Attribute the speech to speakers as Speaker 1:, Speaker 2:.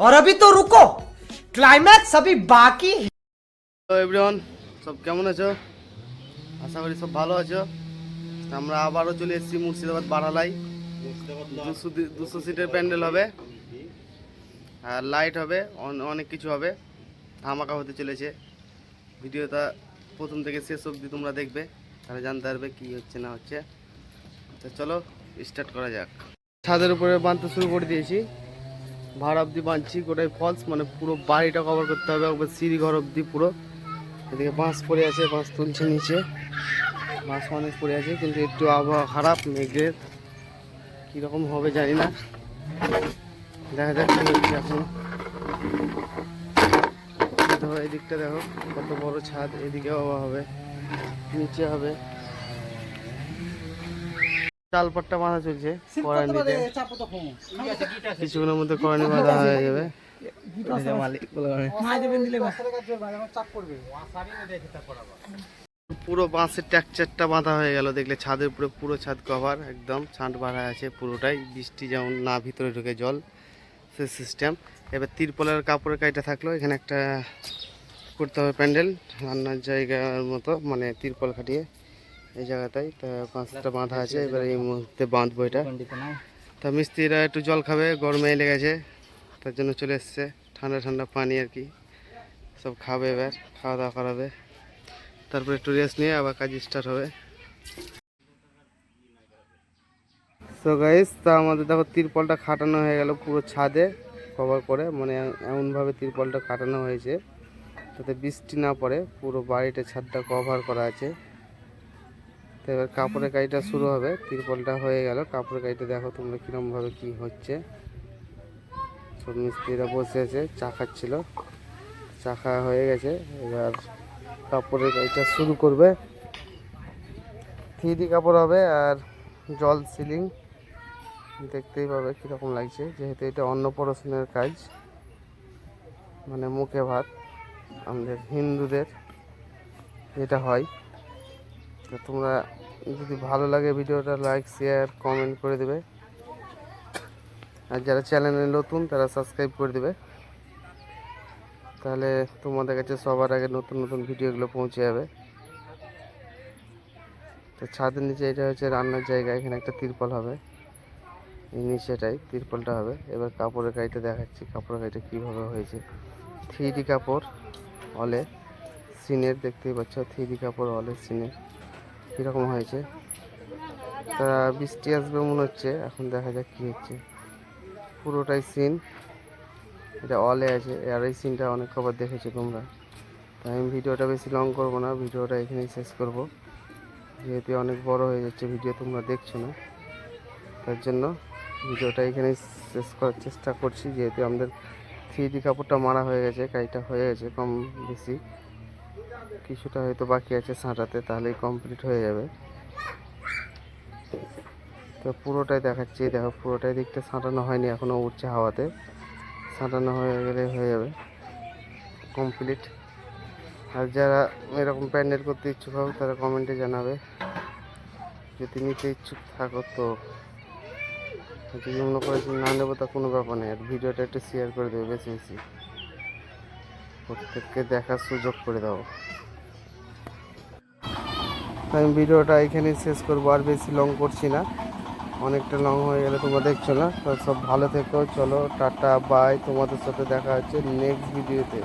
Speaker 1: और अभी तो रुको क्लाइमैक्स अभी बाकी है
Speaker 2: তো এভরিওয়ান সব কেমন আছো আশা করি সব ভালো আছো আমরা আবারও চলে এসেছি মুর্শিদাবাদ বাড়ালাই দুশো দি- দুশো সিটের প্যান্ডেল হবে আর লাইট হবে অন- অনেক কিছু হবে ধামাকা হতে চলেছে ভিডিওটা প্রথম থেকে শেষ অবধি তোমরা দেখবে তাহলে জানতে পারবে কি হচ্ছে না হচ্ছে তো চলো স্টার্ট করা যাক ছাদের উপরে বাঁধতে শুরু করে দিয়েছি ভাড় অবধি বাঁধছি, গোটাই ফলস মানে পুরো বাড়িটা কভার করতে হবে, একবার সিঁড়ি ঘর অবধি পুরো। এদিকে বাঁশ পড়ে আছে, বাঁশ তুলছে নিচে। বাঁশ অনেক পড়ে আছে, কিন্তু একটু আবহাওয়া খারাপ মেঘের কীরকম হবে জানি না। দেখা যাক এখন। এদিকটা দেখো, কত বড় ছাদ, এদিকেও হবে, নিচে হবে। চালপাট্টা বাঁধা চলছে করানিতে কিছুক্ষণের মধ্যে করানি বাঁধা হয়ে যাবে। পুরো বাঁশের ট্যাকচারটা বাঁধা হয়ে গেল দেখলে ছাদের উপরে পুরো ছাদ কভার একদম ছাদ বাঁধা আছে পুরোটাই। বৃষ্টি যেমন না ভিতরে ঢুকে জল সে সিস্টেম এবার তিরপলের কাপড়ের কাইটা থাকল এখানে একটা করতে হবে প্যান্ডেল রান্নার জায়গার মতো মানে তিরপল খাটিয়ে। এই জায়গাটাই। তা পাঁচটা বাঁধা আছে এবার এই মুহূর্তে বাঁধবো এটা। তা মিস্ত্রিরা একটু জল খাবে গরমে লেগেছে তার জন্য চলে এসছে। ঠান্ডা ঠান্ডা পানি আর কি সব খাবে এবার খাওয়া দাওয়া করাবে। তারপরে একটু রেস্ট নিয়ে আবার কাজ স্টার্ট হবে। সো গাইস তা আমাদের দেখো তিরপলটা খাটানো হয়ে গেল পুরো ছাদে কভার করে। মানে এমনভাবে তিরপলটা খাটানো হয়েছে তাতে বৃষ্টি না পড়ে। পুরো বাড়িটা ছাদটা কভার করা আছে। তো এবার কাপড়ের কাজটা শুরু হবে। তিরপলটা হয়ে গেল। কাপড়ের কাজটা দেখো তোমরা কীরকমভাবে কী হচ্ছে। সব মিস্ত্রিরা বসে আছে, চা খাচ্ছিল। চা খাওয়া হয়ে গেছে। এবার কাপড়ের কাজটা শুরু করবে। থ্রি কাপড় হবে আর জল সিলিং। দেখতেই পাবে কীরকম লাগছে। যেহেতু এটা অন্নপ্রাশনের কাজ মানে মুখে ভাত, আমাদের হিন্দুদের যেটা হয়। তোমরা যদি ভালো লাগে ভিডিওটা লাইক, শেয়ার, কমেন্ট করে দেবে। আর যারা চ্যানেলে নতুন, তারা সাবস্ক্রাইব করে দেবে। তাহলে তোমাদের কাছে সবার আগে নতুন নতুন ভিডিওগুলো পৌঁছে যাবে। তো ছাদের নিচে এটা হচ্ছে রান্নার জায়গা, এখানে একটা তিরপল হবে। এই নিচেটাই তিরপলটা হবে। এবার কাপড়ের গাড়িটা দেখাচ্ছি, কাপড়ের গাড়িটা কীভাবে হয়েছে। থ্রি কাপড়, অলে সিনের, দেখতেই পাচ্ছ থ্রি কাপড়, অলে সিনের। কীরকম হয়েছে? তা বৃষ্টি আসবে মনে হচ্ছে, এখন দেখা যাক কী হচ্ছে। পুরোটাই সিন এটা অলে আছে, আর এই সিনটা অনেক খবর দেখেছ তোমরা। তাই আমি ভিডিওটা বেশি লং করব না, ভিডিওটা এখানেই শেষ করব। যেহেতু অনেক বড় হয়ে যাচ্ছে ভিডিও তোমরা দেখছ না। তার জন্য ভিডিওটা এখানেই শেষ করার চেষ্টা করছি, যেহেতু আমাদের থ্রি ডি কাপড়টা মারা হয়ে গেছে, কাজটা হয়ে গেছে কম বেশি। কিছুটা হয়তো বাকি আছে সাঁটাতে, তাহলেই কমপ্লিট হয়ে যাবে। তো পুরোটাই দেখাচ্ছি, দেখো পুরোটাই দিকটা সাঁটানো হয়নি এখনও উঠছে হাওয়াতে। সাঁটানো হয়ে গেলে হয়ে যাবে কমপ্লিট আর যারা এরকম প্যান্ডেল করতে ইচ্ছুক হবে তারা কমেন্টে জানাবে। যদি নিতে ইচ্ছুক থাকো তো। যদি মনে করেছি না নেব, তা কোনো ব্যাপার নেই, আর ভিডিওটা একটু শেয়ার করে দেবে, বেশি বেশি। প্রত্যেককে দেখার সুযোগ করে দাও। আমি ভিডিওটা এখানেই শেষ করব, আর বেশি লং করছি না। অনেকটা লং হয়ে গেলে তোমরা দেখছ না। তো সব ভালো থেকো, চলো, টাটা বাই তোমাদের সাথে দেখা হচ্ছে নেক্সট ভিডিওতে